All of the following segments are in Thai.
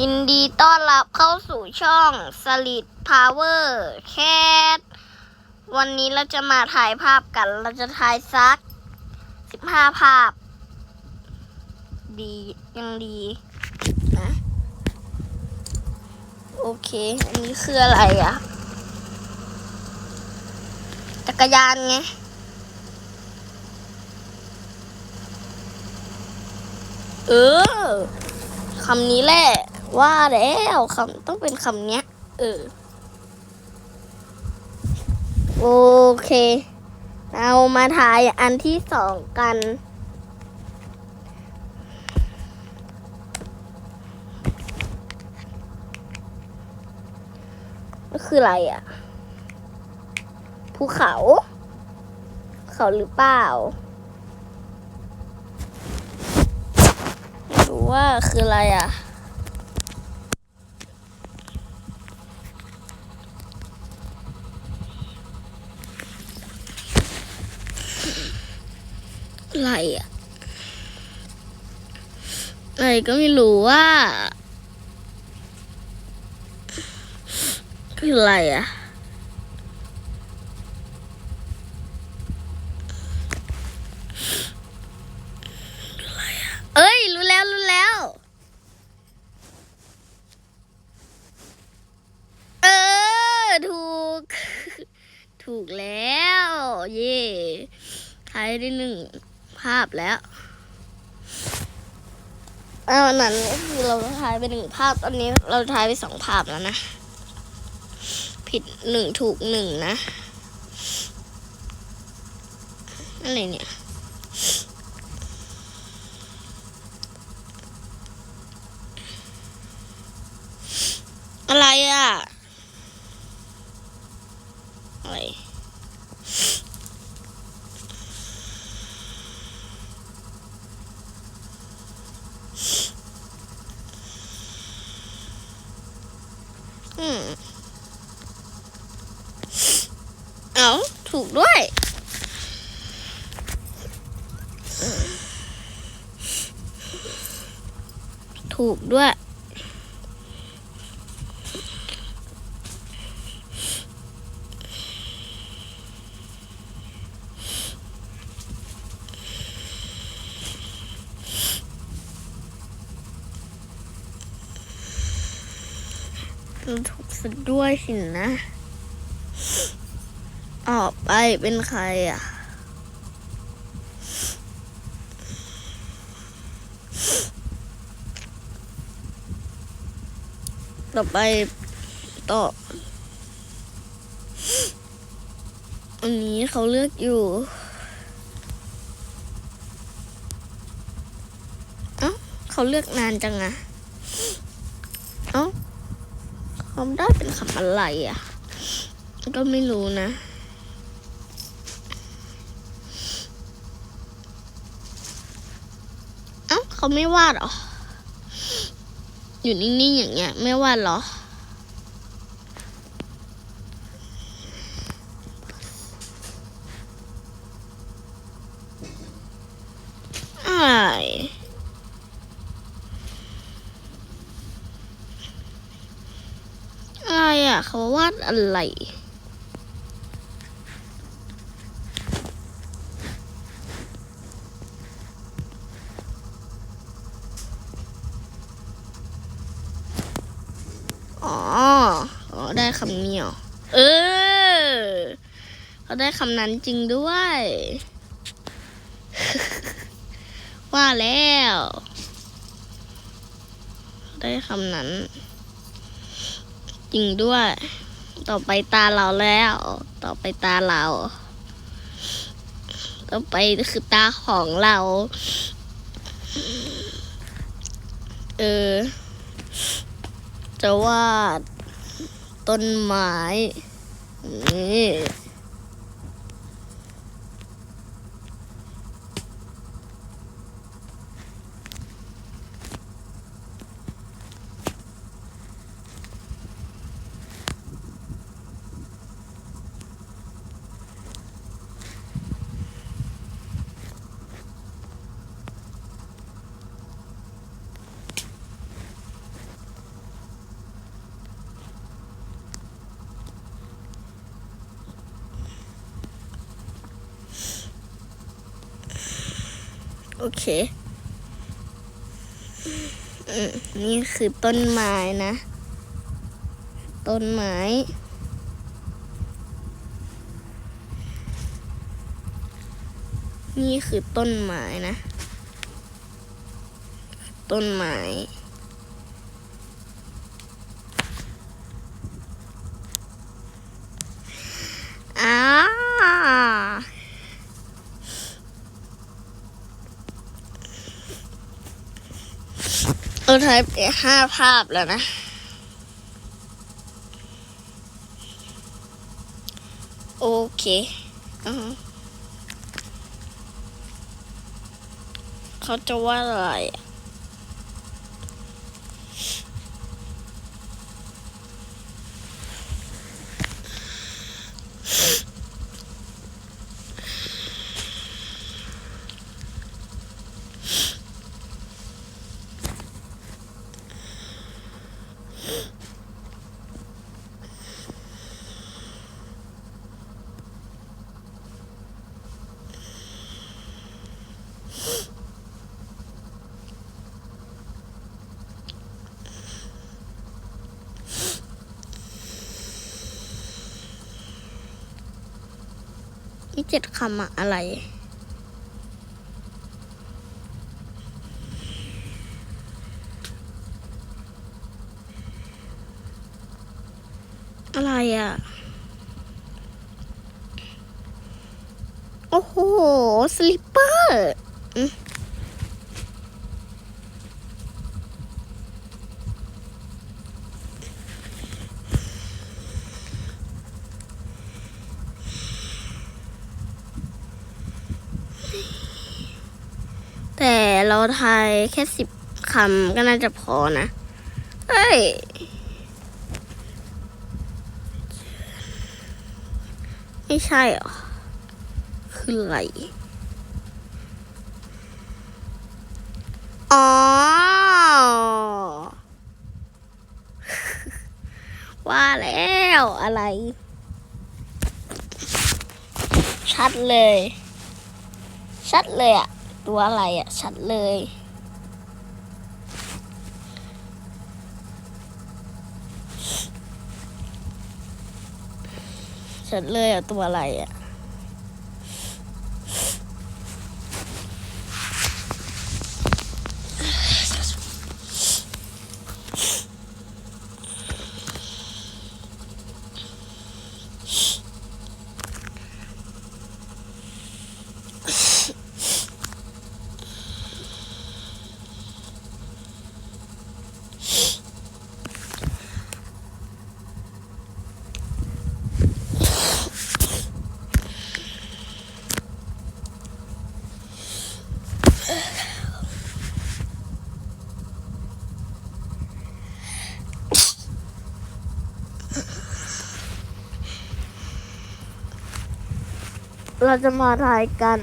ยินดีต้อนรับเข้าสู่ช่องสลิดพาวเวอร์แคทวันนี้เราจะมาถ่ายภาพกัน เราจะถ่ายสักสิบห้าภาพ ดียังดีนะ โอเค อันนี้คืออะไรอะ่ะ จักรยานไงเออคำนี้แหละ ว่าแล้วคำต้องเป็นคำเนี้ย เออ โอเค เรามาถ่ายอันที่สองกัน ก็คืออะไรอะ ภูเขา เขาหรือเปล่าไม่รู้ว่าคืออะไรอะ อะไรอะอะไรก็ไม่รู้ว่าคืออะไรอะเอ้ย รู้แล้ว รู้แล้ว เออ ถูก ถูกแล้ว เย่ถ่ายได้หนึ่ง ภาพแล้วอ่าวันนั้นก็คือเราถ่ายไปหนึ่งภาพตอนนี้เราถ่ายไปสองภาพแล้วนะ ผิดหนึ่งถูกหนึ่งนะอะไรเนี่ยอะไรอะ อะไร อืม เอาถูก ด้วย ถูกด้วย ถูกซะด้วยสินะ ออไปเป็นใครอะ ต่อไปต่อ อันนี้เขาเลือกอยู่เอ้าเขาเลือกนานจังอะเอ้าคำได้เป็นคำอะไรอะ ก็ไม่รู้นะ เขาไม่วาดเหรอ อยู่นิ่งๆอย่างเงี้ย ไม่วาดเหรออะไรอะไรอะ เขาวาดอะไร อ๋ออ๋อ ได้คำนี้เหรอ เออ เขาได้คำนั้นจริงด้วย ว่าแล้ว ได้คำนั้น จริงด้วย ต่อไปตาเราแล้ว ต่อไปตาเรา ต่อไปคือตาของเรา เออ จะวาด ต้นไม้นี่ เคอนี่คือต้นไม้นะ ต้นไม้นี่คือต้นไม้นะ ต้นไม้ อ่า เราถ่ายไปห้าภาพแล้วนะ โอเคอือฮึเขาจะว่าอะไรอะ นี่เจ็ดคำอะอะไร อะไรอะโอ้โห สลิปเปอร์ เราทายแค่สิบคำก็น่าจะพอนะเอ้ย ไม่ใช่หรอ คืออะไร อ๋อ ว่าแล้วอะไร ชัดเลย ชัดเลยอะ ตัวอะไรอะชัดเลย ชัดเลยอะตัวอะไรอะ เราจะมาทายกัน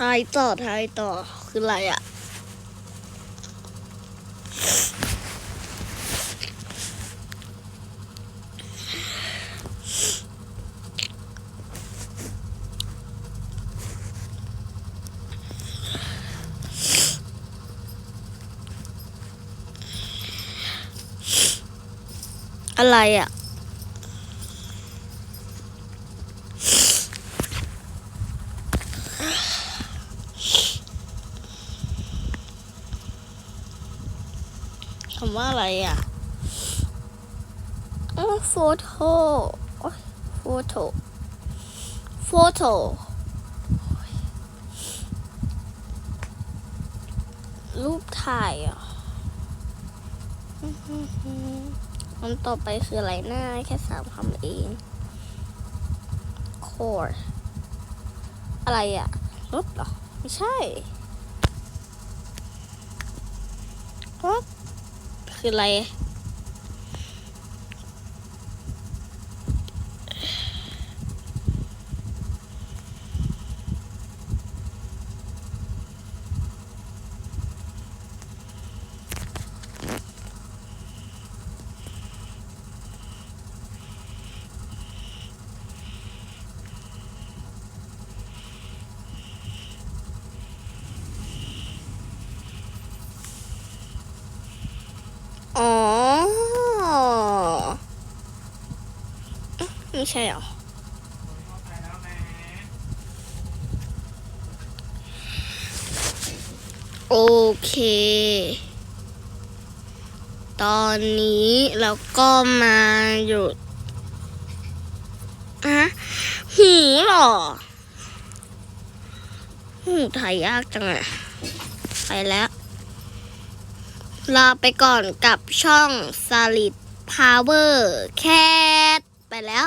ทายต่อทายต่อคืออะไรอะ อะไรอะ คำว่าอะไรอะโฟโต้โฟโต้โฟโต้รูปถ่ายอะ คำต่อไปคืออะไรหน้าแค่สามคำเอง core อะไรอะรถเหรอ ไม่ใช่รถคืออะไร อ ไม่ใช่หรอโอเค ตอนนี้เราก็มาอยู่อะหูเหรอ หูถ่ายยากจังอะไปแล้ว ลาไปก่อนกับช่อง Solid Power Cat ไปแล้ว